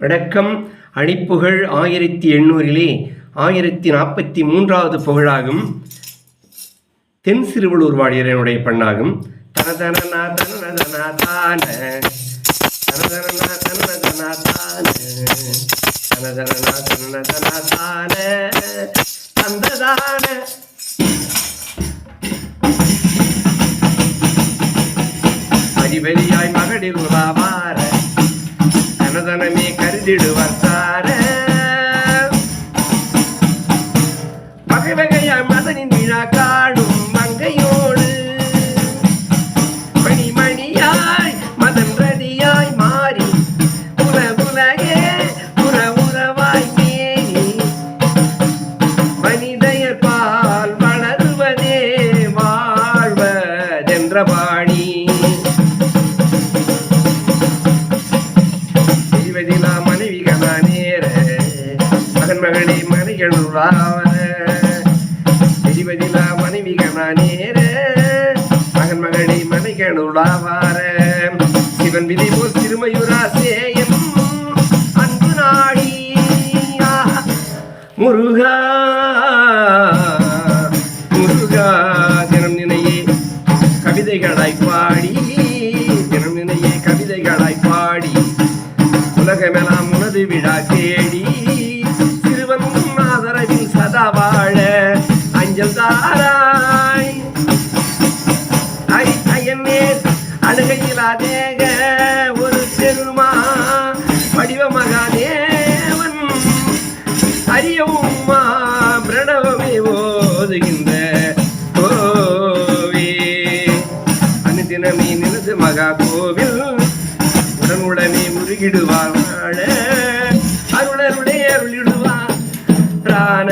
வணக்கம் அணிப்புகழ் ஆயிரத்தி எண்ணூறிலே ஆயிரத்தி நாற்பத்தி மூன்றாவது புகழாகும். தென் சிறுவலூர் வாடியரனுடைய பண்ணாகும். தனதனனா தனதனா தான தனதனனா தனதனா தான தனதனா தான தந்ததான மகளிர் உலாவார தனதனமே சார. வகை வகையாய் மதனின் விழா காணும் மங்கையோடு. மணி மணியாய் மதன் ரதியாய் மாறி உல உலகே உற உறவாய் மேனி. மனிதயர் பால் வளருவதே வாழ்வதென்ற பாணி. செய்வதிலா மனைவிகளா நேர மகன் மகளே மனைகளுவாவர செய்வதிலா மனைவிகளா நேர மகன் மகளே மனைகளுவாவார சிவன் விதி போல் திருமயுரா சேயம் அன்பு நாடி. முருகா முருகா தினம் நினையே கவிதைகளாய் பாடி. தினம் நினையே கவிதைகளாய் உலகமெல்லாம் உனது விழா கேடி சிறுவன் ஆதரவில் சதா வாழ அஞ்சல் தாராய். ஐ ஐயன்னே அழுகையிலா தேக ஒரு பெருமா வடிவ மகாதேவன் அரியவும்மா பிரணவமே ஓதுகின்ற கோவே. அனுதினமே நினது மகா கோவில் உடனுடனே முருகிடுவான் அருளருடைய அருளிடுவான் பிராண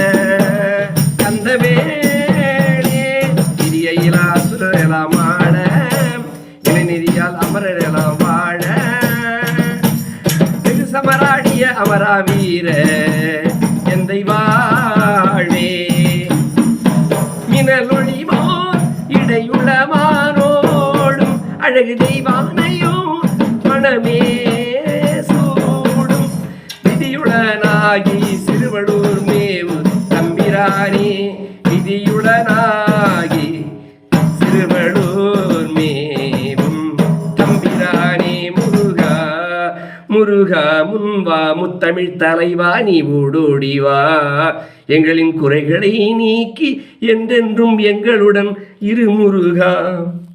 கந்தவேணே கிரியையிலா சுரரெல்லாம் வாழ இளைநெறியால் அமரரெல்லாம் வாழ. சமராடிய அமரா வீர எந்தை வாழே மினலொழிவோர் இடையுள்ள அழகு தெய்வானையோ மனமே சூடும். விதியுடனாகி சிறுவடூர் மேவு தம்பிரானே விதியுடனாகி சிறுவடூர் மேவும் தம்பிரானே முருகா முருகா முன்வா முத்தமிழ் தலைவா நீ ஓடோடிவா எங்களின் குறைகளை நீக்கி என்றென்றும் எங்களுடன் இரு முருகா.